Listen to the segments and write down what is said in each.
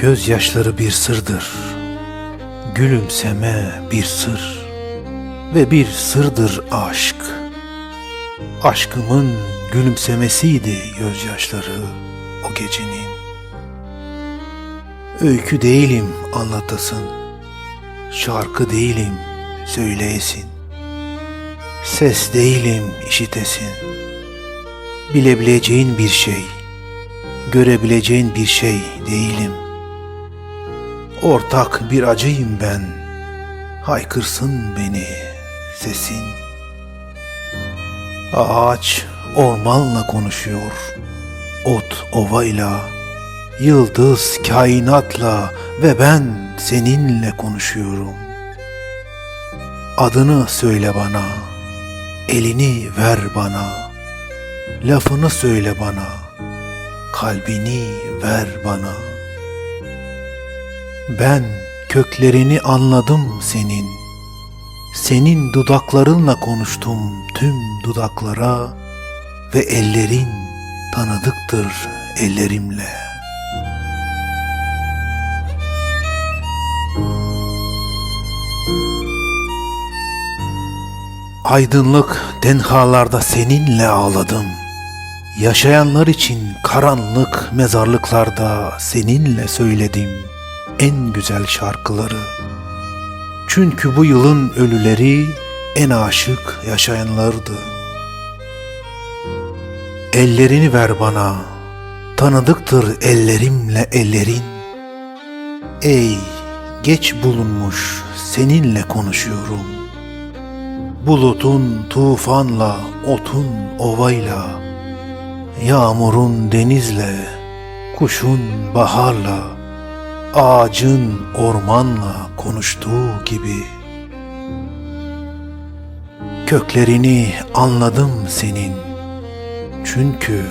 Gözyaşları bir sırdır. Gülümseme bir sır. Ve bir sırdır aşk. Aşkımın gülümsemesiydi gözyaşları o gecenin. Öykü değilim anlatasın. Şarkı değilim söyleyesin. Ses değilim işitesin. Bilebileceğin bir şey, görebileceğin bir şey değilim. Ortak bir acıyım ben. Haykırsın beni sesin. Ağaç ormanla konuşuyor. Ot ovayla, yıldız kainatla ve ben seninle konuşuyorum. Adını söyle bana, elini ver bana, lafını söyle bana, kalbini ver bana. Ben köklerini anladım senin. Senin dudaklarınla konuştum tüm dudaklara ve ellerin tanıdıktır ellerimle. Aydınlık tenhalarda seninle ağladım. Yaşayanlar için karanlık mezarlıklarda seninle söyledim en güzel şarkıları. Çünkü bu yılın ölüleri en aşık yaşayanlardı. Ellerini ver bana, tanıdıktır ellerimle ellerin. Ey geç bulunmuş seninle konuşuyorum. Bulutun tufanla, otun ovayla, yağmurun denizle, kuşun baharla, ağacın ormanla konuştuğu gibi. Köklerini anladım senin. Çünkü,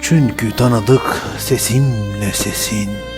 çünkü tanıdık sesimle sesin.''